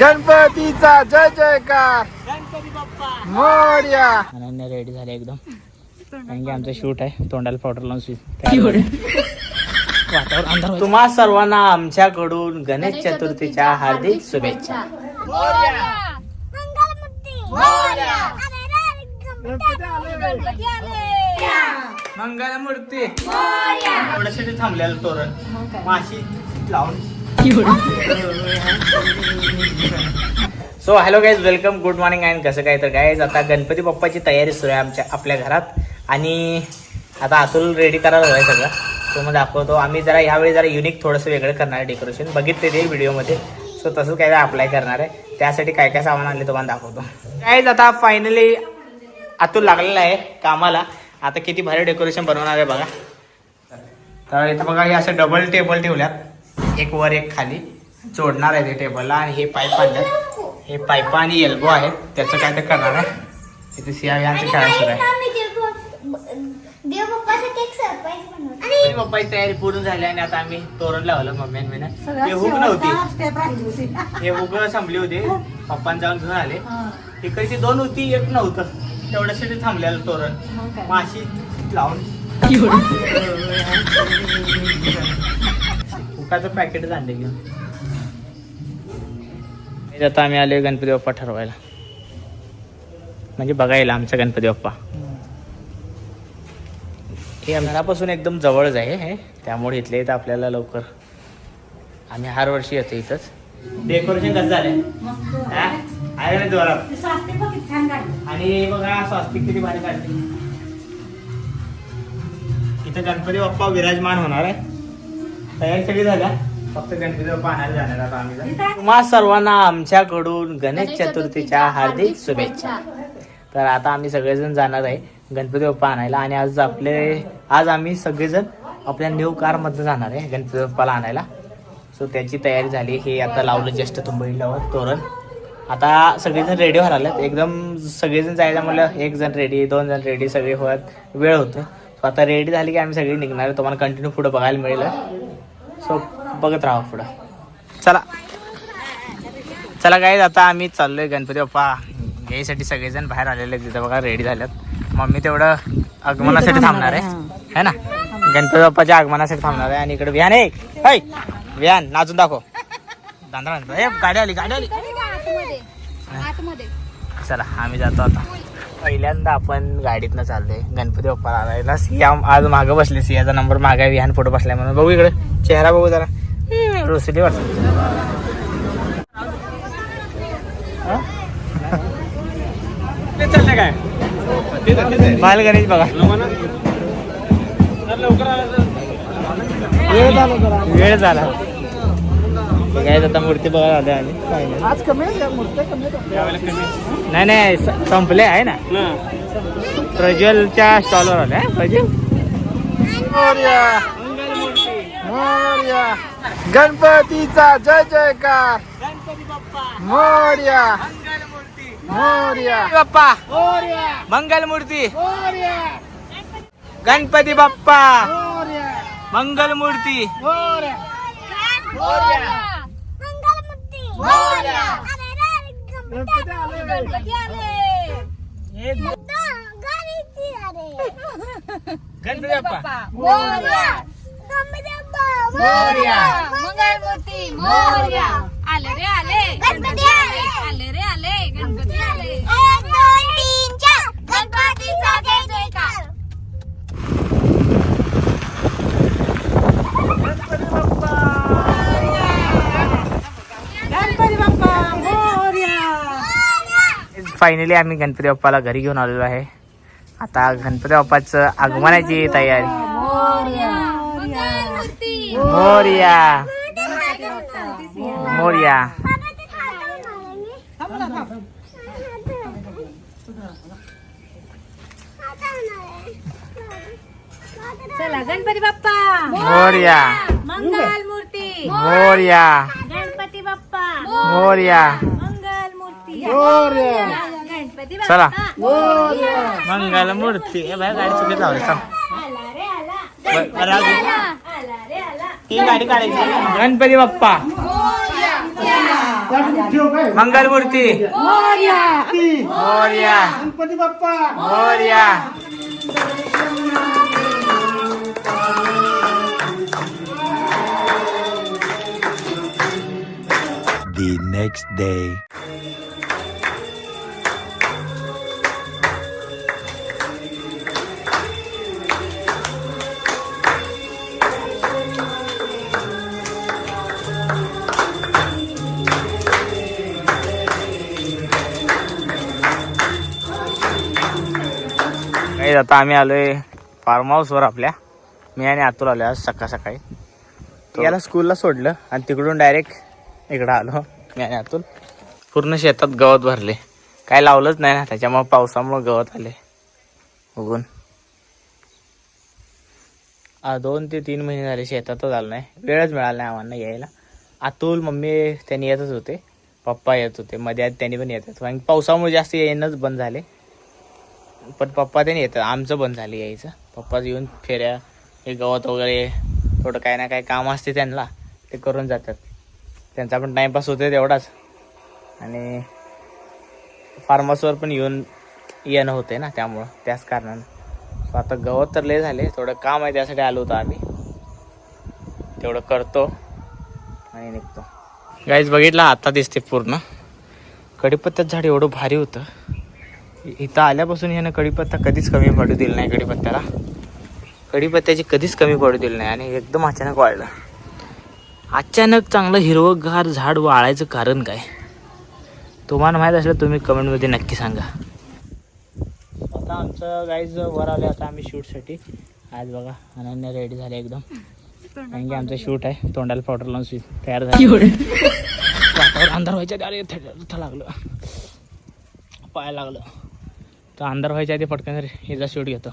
गणपतीचा जय जयकार. गणपती बाप्पा. मोर्या. अनन्या रेडी झाले एकदम. कारण की आमचं शूट आहे. तोंडाला पावडर लावून स्वीट वातावरण अंधार तुम्हा सर्वांना आमच्याकडून गणेश चतुर्थीच्या हार्दिक शुभेच्छा. मंगलमूर्ती. थांबलेलं तोरण. माशी लावून so hello guys welcome good morning and कसं काय तर गायज आता गणपती बाप्पाची तयारी सुरू आहे आमच्या आपल्या घरात. आणि आता अतुल रेडी करायला हवं आहे सगळं. तो मग दाखवतो. आम्ही जरा यावेळी जरा युनिक थोडंसं वेगळं करणार आहे डेकोरेशन बघितले ते व्हिडिओमध्ये सो तसंच काय अप्लाय करणार आहे. त्यासाठी काय काय सामान आणले तुम्हाला दाखवतो. गायज आता फायनली अतुल लागलेला आहे कामाला. आता किती भारी डेकोरेशन बनवणार आहे बघा. तर इथं बघा हे असं डबल टेबल ठेवल्यात. एक वर एक खाली. जोडणार आहे ते टेबलला आणि हे पाईप आणल्यात हे पाईप आणि एल्बो आहेत. त्याचं काय ते करणार आहे. इथे सिया यांचं सुरू आहे. बाप्पाची तयारी पूर्ण झाली आणि आता आम्ही तोरण लावलं मम्मी आणि मीनं. ते हुक नव्हती. हे हुक संपली होती. पप्पान जाऊन घेऊन आले. तिकडची दोन होती एक नव्हतं. तेवढ्यासाठी थांबलेलं तोरण. माशी लावून. हुकाचं पॅकेट आणले घेऊन हे आता आम्ही आले गणपती बाप्पा ठरवायला. म्हणजे बघायला आमचा गणपती बाप्पा. हे घरापासून एकदम जवळच आहे हे. त्यामुळे इथले इथं आपल्याला लवकर. आम्ही हर वर्षी येतो इथंच. डेकोरेशन कसं झालंय? हा? आहे आणि हे बघा स्वास्तिक किती भारी काढते इथं गणपती बाप्पा विराजमान होणार आहे. तयारी सगळी झाल्या? फक्त गणपती बाप्पा आणायला जाणार आता आम्ही तुम्हा सर्वांना आमच्याकडून गणेश चतुर्थीच्या हार्दिक शुभेच्छा. तर आता आम्ही सगळेजण जाणार आहे गणपती बाप्पा आणायला आणि आज आपले आज आम्ही सगळेजण आपल्या न्यू कारमध्ये जाणार आहे गणपती बाप्पाला आणायला. सो त्याची तयारी झाली. हे आता लावलं जस्ट तुंबईल्यावर तोरण. आता सगळेजण रेडी व्हायला लागलेत एकदम सगळेजण जायला म्हणलं एक जण रेडी दोन जण रेडी सगळे होत वेळ होतो सो आता रेडी झाली की आम्ही सगळे निघणार आहे. तुम्हाला कंटिन्यू पुढे बघायला मिळेल. सो बघत राहा पुढं. चला. चला काय आता आम्ही चाललोय गणपती बाप्पा. यायसाठी सगळेजण बाहेर आलेले आहेत. तिथं बघा रेडी झाल्यात. मम्मी तेवढं आगमनासाठी थांबणार आहे. है ना? गणपती बाप्पाच्या आगमनासाठी थांबणार आहे. आणि इकडे व्यान आहे. व्यान नाचून दाखव. दांदा ए गाडी आली गाडी आली. चला आम्ही जातो आता. पहिल्यांदा आपण गाडीतनं चाललोय. गणपती बाप्पा आणायला सिया आज मागं बसली. सियाचा नंबर मागा विहान फोटो बसलाय म्हणून. बघू इकडे. चेहरा बघू जरा. रुसली वाटत. चाललंय काय? बाल गणेश बघा वेळ झाला. काय आता मूर्ती बघायला आले आम्ही. final. आज कमी नाही नाही स- संपले आहे ना. प्रज्वलच्या स्टॉलवर आले हा, प्रज्वल. मोर्या. मोर्या. गणपतीचा जय जयकार. मोर्या. मोर्या. बाप्पा. मंगल मूर्ती. गणपती बाप्पा. मंगल मूर्ती. मोर्या. गणपती बाप्पा. मोर्या. मंगलमूर्ती मोर्या. आले रे आले गणपती आले एक दोन तीन चार गणपतीचा जय जयकार फायनली आम्ही गणपती बाप्पाला घरी घेऊन आलेलो आहे. आता गणपती बाप्पाचं आगमनाची तयारी. मोर्या. मोर्या. चला गणपती बाप्पा. मोर्या. मंगल मूर्ती. मोर्या. गणपती बाप्पा. मोर्या मंगल मूर्ती मोर्या गणपती चला. मंगल मूर्ती. गाडी चुकीत लावली. थांब. आला रे आला ब- बरं अजून. आला रे आला ती गाडी काढायची. Ganpati Bappa. Morya Mangalmurti Morya Ganpati Bappa. Morya the next day. काही आता आम्ही आलोय फार्म हाऊसवर आपल्या. मी आणि अतुल आलोय आज सकाळ सकाळी. याला स्कूलला सोडलं आणि तिकडून डायरेक्ट इकडं आलो. मी आणि अतुल पूर्ण शेतात गवत भरले. काय लावलंच नाही ना त्याच्यामुळे पावसामुळे गवत आले. बघून. आ, दोन ते तीन महिने झाले शेतातच आलो नाही. वेळच मिळाला नाही आम्हाला यायला. अतुल मम्मी त्यांनी येतच होते. पप्पा येत होते. मध्ये त्यांनी पण येत होते. कारण पावसामुळे जास्त येणंच बंद झाले. पण पप्पा त्याने येतं. आमचं बंद झालं यायचं. पप्पा येऊन फेऱ्या हे गवत वगैरे थोडं काय ना काय काम असते त्यांना. ते करून जातात. त्यांचा पण टाईमपास होते तेवढाच. आणि फार्मसवर पण येऊन येणं होते ना त्यामुळं. त्याच कारणानं. सो आता गवत तर लय झाले. थोडं काम आहे त्यासाठी आलो होतो आम्ही तेवढं करतो आणि निघतो. गाईज बघितला? आता दिसते पूर्ण. कडीपत्त्यात झाड एवढं भारी होतं. इथं आल्यापासून ह्यानं कढीपत्ता कधीच कमी पडू दिला नाही कढीपत्त्याला. कढीपत्त्याची कधीच कमी पडू दिली नाही आणि एकदम अचानक वाढलं. अचानक चांगलं हिरवंगार झाड वाळायचं कारण काय? तुम्हाला माहीत असलं तुम्ही कमेंटमध्ये नक्की सांगा. आता आमचं गाईज वर आलं आता आम्ही शूटसाठी आज बघा अनन्या रेडी झाले एकदम. कारण की आमचं शूट आहे. तोंडाला पावडर लावून स्वीट तयार झालं. अंधार व्हायच्या थं लागलं. पाय लागलं. तर अंधार व्हायच्या आधी पटकन हिचा शूट घेतो.